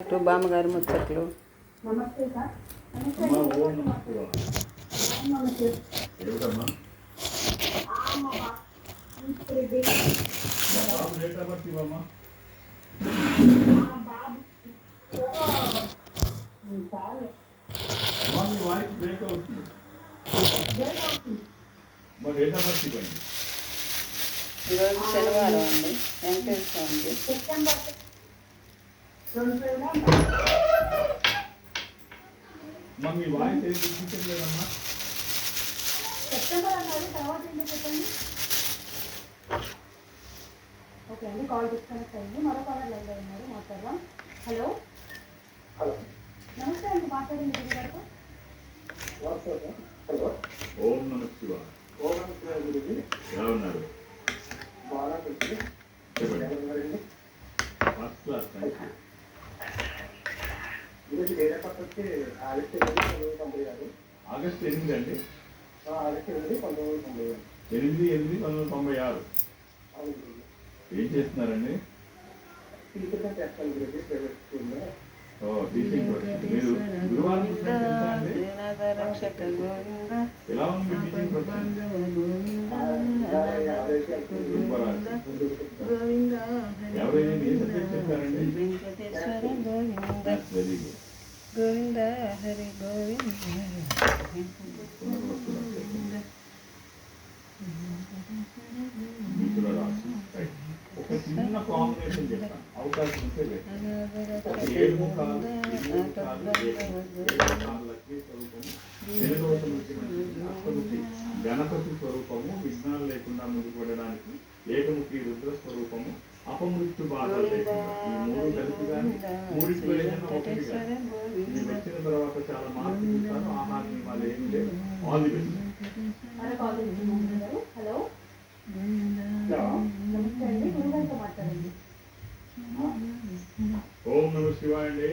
To బామ్మగారి ముచ్చట్లు. ఈరోజు శనివారం అండి. వెంకటేశ్వర స్వామికి. సెప్టెంబర్ రెండు వేల మా మీ వాయిస్ ఏం వినిపించట్లేదమ్మా? సెప్టెంబర్ అన్నారు తర్వాత ఏంటో చెప్పండి? ఓకే అండి కాల్ డిస్కనెక్ట్ అయింది. మరో కాలర్ లైన్లో ఉన్నారు మాట్లాడదాం హలో? హలో. నమస్తే అండి మాట్లాడండి గురి గారు. నమస్తే హలో. ఓం నమః శివాయ. ఓం నమస్తే గురించి ఎలా ఉన్నారు? బాగా తెలుసు చెప్పండి ఎలా ఉన్నారండి ఫస్ట్ క్లాస్ థ్యాంక్ యూ ఈరోజు పక్కకి ఆగస్టు ఎనిమిది పంతొమ్మిది తొంభై ఆరు. ఆగస్టు ఎనిమిది అండి? ఆ, ఆగస్టు ఎనిమిది పంతొమ్మిది తొంభై ఆరు. ఎనిమిది ఎనిమిది పంతొమ్మిది తొంభై ఆరు. ఏం చేస్తున్నారండి? టీచర్గా చేస్తాను గురించి ప్రైవేట్ స్కూల్లో. మీరు గురువారం ఎలా ఉంది టీచింగ్ ఎవరైనా ఏ subject very good Govinda Hari Govinda అవకాశం స్వరూపము, గణపతి స్వరూపము విఘ్నాలు లేకుండా ముందుపడడానికి ఏకముఖి రుద్ర స్వరూపము అపమృత్యు బాధ లేకుండా ఈ మూడు వచ్చిన తర్వాత చాలా ఆహార నియమాలు లేవు ఆల్ ది బెస్ట్ హలో ఓం నమ శివాయ అండి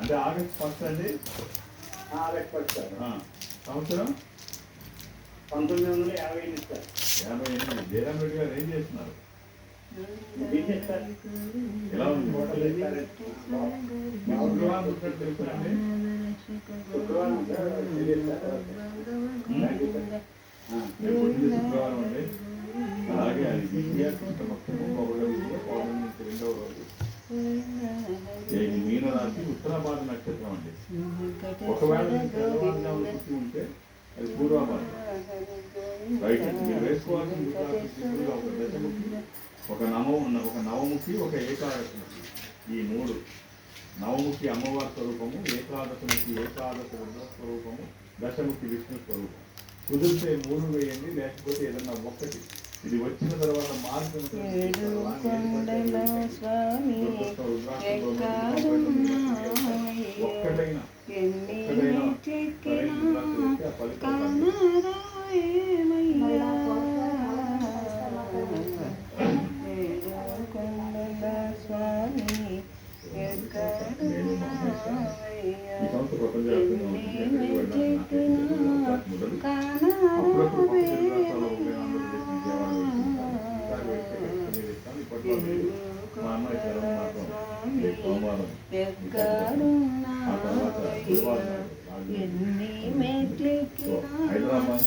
అంటే ఆగస్ట్ ఫస్ట్ అండి? August first. సంవత్సరం? పంతొమ్మిది వందల యాభై ఎనిమిది సార్ యాభై ఎనిమిది. జయరాం రెడ్డి గారు ఏం చేస్తున్నారు? ఎలా ఉంది? మీకు శుక్రవారం అండి? అలాగే అది రెండవ రోజు. ఉత్తరాభాద నక్షత్రం అండి. ఒకవేళ ఉంటే అది పూర్వాభాద అండి మీరు ఒక దశముఖి ఒక నవ ఒక నవముఖి ఒక ఏకాదశముఖి ఈ మూడు. నవముఖి అమ్మవారి స్వరూపము ఏకాదశముఖి ఏకాదశ రుద్ర స్వరూపము దశముఖి విష్ణు స్వరూపం. కుదిరితే మూడు వేయండి లేకపోతే ఏదన్నా ఒక్కటి. ఇది వచ్చిన తర్వాత మార్గం ఒక్కటైనా. ఎక్కడున్నావయ్యా ఈ సంస్థ ప్రపంచవ్యాప్తంగా ఉంటుంది. ఎక్కడికి వెళ్ళాలన్నా. అప్పుడప్పుడు రాష్ట్రాల్లో ఉండే ఆంధ్రప్రదేశ్ విజయవాడ. ఇప్పట్లో లేదు. మా అమ్మాయి మాత్రం రేపు సోమవారం ఆ తర్వాత గురువారం హైదరాబాద్